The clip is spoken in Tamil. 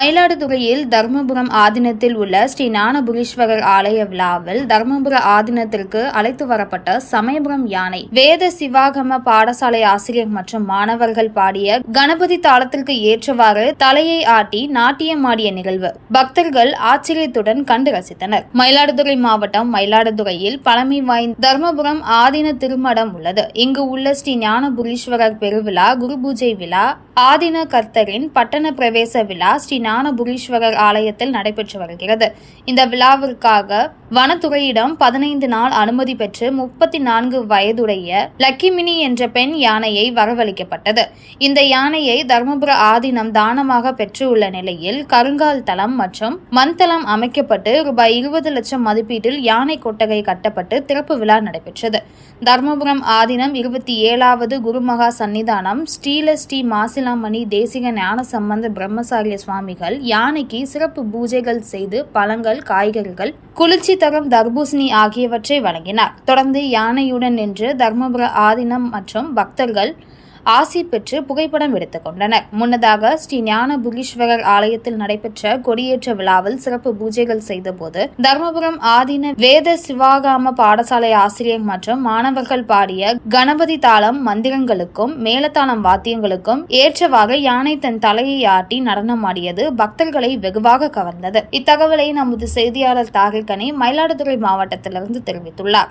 மயிலாடுதுறையில் தர்மபுரம் ஆதீனத்தில் உள்ள ஸ்ரீ ஞானபுரீஸ்வரர் ஆலய விழாவில் தர்மபுர ஆதீனத்திற்கு அழைத்து வரப்பட்ட சமயபுரம் யானை வேத சிவாகம பாடசாலை ஆசிரியர் மற்றும் மாணவர்கள் பாடிய கணபதி தாளத்திற்கு ஏற்றவாறு தலையை ஆட்டி நாட்டியமாடிய நிகழ்வு. பக்தர்கள் ஆச்சரியத்துடன் கண்டு ரசித்தனர். மயிலாடுதுறை மாவட்டம் மயிலாடுதுறையில் பழமை வாய்ந்த தர்மபுரம் ஆதீன திருமடம் உள்ளது. இங்கு உள்ள ஸ்ரீ ஞானபுரீஸ்வரர் பெருவிழா குரு பூஜை விழா ஆதீன கர்த்தரின் பட்டண பிரவேச விழா ஸ்ரீ ஞானபுரீஸ்வரர் ஆலயத்தில் நடைபெற்று வருகிறது. இந்த விழாவிற்காக வனத்துறையிடம் பதினைந்து நாள் அனுமதி பெற்று முப்பத்தி நான்கு வயதுடைய லக்கிமினி என்ற பெண் யானையை வரவழைக்கப்பட்டது. இந்த யானையை தர்மபுர ஆதீனம் தானமாக பெற்றுள்ள நிலையில் கருங்கால் தளம் மற்றும் மண் தளம் அமைக்கப்பட்டு ரூபாய் இருபது லட்சம் மதிப்பீட்டில் யானை கொட்டகை கட்டப்பட்டு திறப்பு விழா நடைபெற்றது. தர்மபுரம் ஆதீனம் இருபத்தி ஏழாவது குருமகா சன்னிதானம் ஸ்ரீல ஸ்ரீ மாசிலாமணி தேசிக ஞான சம்பந்த பிரம்மசாரிய சுவாமி சுவாமிகள் யானைக்கு சிறப்பு பூஜைகள் செய்து பழங்கள் காய்கறிகள் குளிர்ச்சி தரும் தர்பூசணி ஆகியவற்றை வழங்கினார். தொடர்ந்து யானையுடன் நின்று தர்மபுர ஆதீனம் மற்றும் பக்தர்கள் ஆசி பெற்று புகைப்படம் எடுத்துக் கொண்டனர். முன்னதாக ஸ்ரீ ஞான புகீஸ்வரர் ஆலயத்தில் நடைபெற்ற கொடியேற்ற விழாவில் சிறப்பு பூஜைகள் செய்தபோது தர்மபுரம் ஆதீன வேத சிவாகாம பாடசாலை ஆசிரியர் மற்றும் மாணவர்கள் பாடிய கணபதி தாளம் மந்திரங்களுக்கும் மேலத்தாளம் வாத்தியங்களுக்கும் ஏற்றவாறு யானை தன் தலையை ஆட்டி நடனமாடியது பக்தர்களை வெகுவாக கவர்ந்தது. இத்தகவலை நமது செய்தியாளர் தாகிர்கனி மயிலாடுதுறை மாவட்டத்திலிருந்து தெரிவித்துள்ளார்.